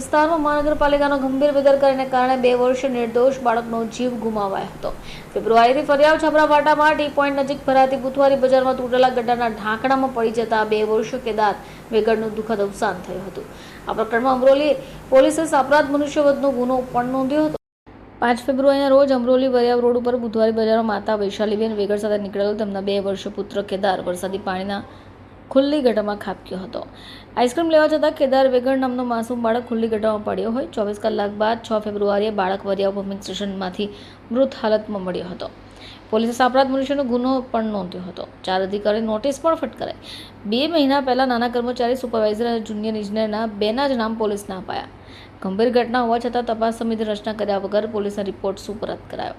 વિસ્તારમાં મહાનગરપાલિકાનો ગંભીર બેદરકારીને કારણે બે વર્ષ નિર્દોષ બાળકનો જીવ ગુમાવાયો હતો. ફેબ્રુઆરીથી ફરિયાદ વાટામાં ટી પોઈન્ટ નજીક ભરાતી બુધવારી બજારમાં તૂટેલા ગડ્ડાના ઢાંકણામાં પડી જતા બે વર્ષ કેદાર વેગડનું દુઃખદ અવસાન થયું હતું. આ પ્રકરણમાં અમરોલી પોલીસે અપરાધ મનુષ્યવધનો ગુનો પણ નોંધ્યો હતો. પાંચ ફેબ્રુઆરીના રોજ અમરોલી વરિયાવ રોડ ઉપર બુધવારી બજારમાં માતા વૈશાલીબેન વેગડ સાથે નીકળેલો તેમના બે વર્ષ પુત્ર કેદાર વરસાદી પાણીના ખુલ્લી ગટરમાં ખાબક્યો હતો. આઈસ્ક્રીમ લેવા જતાં કેદાર વેગણ નામનો માસૂમ બાળક ખુલ્લી ગટરમાં પડ્યો હોય, ચોવીસ કલાક બાદ છ ફેબ્રુઆરીએ બાળક વરિયાવ પમ્પિંગ સ્ટેશનમાંથી મૃત હાલતમાં મળ્યો હતો. પોલીસે અપરાધ મનુષ્યનો ગુનો પણ નોંધ્યો હતો. ચાર અધિકારી નોટિસ પણ ફટકારાઈ બે મહિના પહેલા નાના કર્મચારી, સુપરવાઇઝર અને જુનિયર ઇજનેરના બેના જ નામ પોલીસને અપાયા. ગંભીર ઘટના હોવા છતાં તપાસ સમિતિ રચના કર્યા વગર પોલીસને રિપોર્ટ સુપરત કરાયો.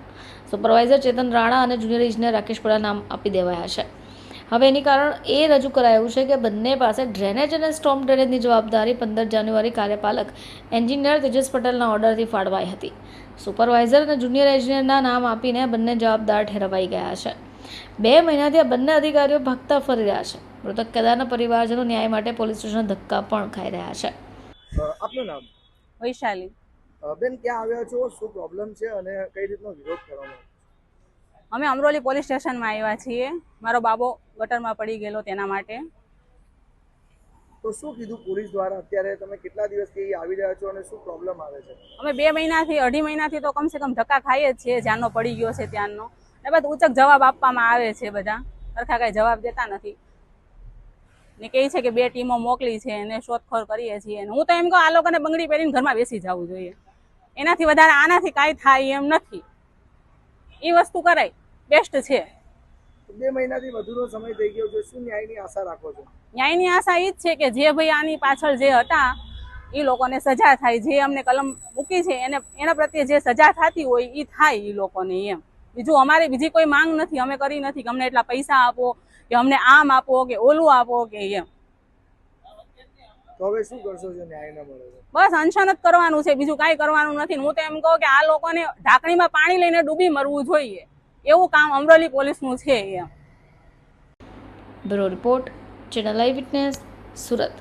સુપરવાઇઝર ચેતન રાણા અને જુનિયર ઇજનેર રાકેશ પડા નામ આપી દેવાયા છે. હવે એની કારણ એ રજૂ કરાયું છે કે બંને પાસે ડ્રેનેજ અને સ્ટોમ ડ્રેનેજની જવાબદારી પંદર જાન્યુઆરી કાર્યપાલક એન્જિનિયર તેજસ પટેલના ઓર્ડરથી ફાળવાઈ હતી. સુપરવાઇઝર અને જુનિયર એન્જિનિયરના નામ આપીને બંને જવાબદાર ઠેરવાઈ ગયા છે. બે મહિનાથી આ બંને અધિકારીઓ ભાગતા ફરી રહ્યા છે. મૃતક કેદારના પરિવારજનો ન્યાય માટે પોલીસ સ્ટેશન ધક્કા પણ ખાઈ રહ્યા છે. આપનું નામ? વૈશાલી. બેન ક્યાં આવ્યા છો? શું પ્રોબ્લેમ છે? અને કઈ રીતનો વિરોધ કરવામાં અમે અમરોલી પોલીસ સ્ટેશનમાં આવ્યા છીએ. મારો બાબો ગટરમાં પડી ગયેલો તેના માટે. તો શું કીધું પોલીસ દ્વારા? અત્યારે તમે કેટલા દિવસથી આવી રહ્યા છો અને શું પ્રોબ્લેમ આવે છે? અમે બે મહિનાથી અઢી મહિનાથી તો કમસે કમ ધક્કા ખાઈએ જ છીએ જ્યાંનો પડી ગયો છે ત્યાંનો. એ બાદ ઉચક જવાબ આપવામાં આવે છે બધા. સરખા કાંઈ જવાબ દેતા નથી. ને કહે છે કે બે ટીમો મોકલી છે એને શોધખોળ કરીએ છીએ. અને હું તો એમ કહું આ લોકોને બંગડી પહેરીને ઘરમાં બેસી જવું જોઈએ. એનાથી વધારે આનાથી કાંઈ થાય એમ નથી. એ વસ્તુ કરાય. બેસ્ટ છે. બે મહિનાથી વધુનો સમય થઈ ગયો છે. શું ન્યાયની આશા રાખો છો? ન્યાયની આશા એ જ છે કે જે ભાઈ આની પાછળ જે હતા એ લોકોને સજા થાય. જે અમને કલમ મૂકી છે એને એના પ્રત્યે જે સજા થતી હોય એ થાય એ લોકોને એમ. બીજું અમારે બીજી કોઈ માંગ નથી. અમે કરી નથી કે અમને એટલા પૈસા આપો કે અમને આમ આપો કે ઓલું આપો કે એમ. હવે શું કરશો જો ન્યાય ન મળે બસ અનશન જ કરવાનું છે. બીજું કાંઈ કરવાનું નથી. હું તો એમ કહું કે આ લોકોને ઢાંકણીમાં પાણી લઈને ડૂબી મરવું જોઈએ. એવું કામ અમરેલી પોલીસનું છે એમ. Bureau report channel eye witness Surat.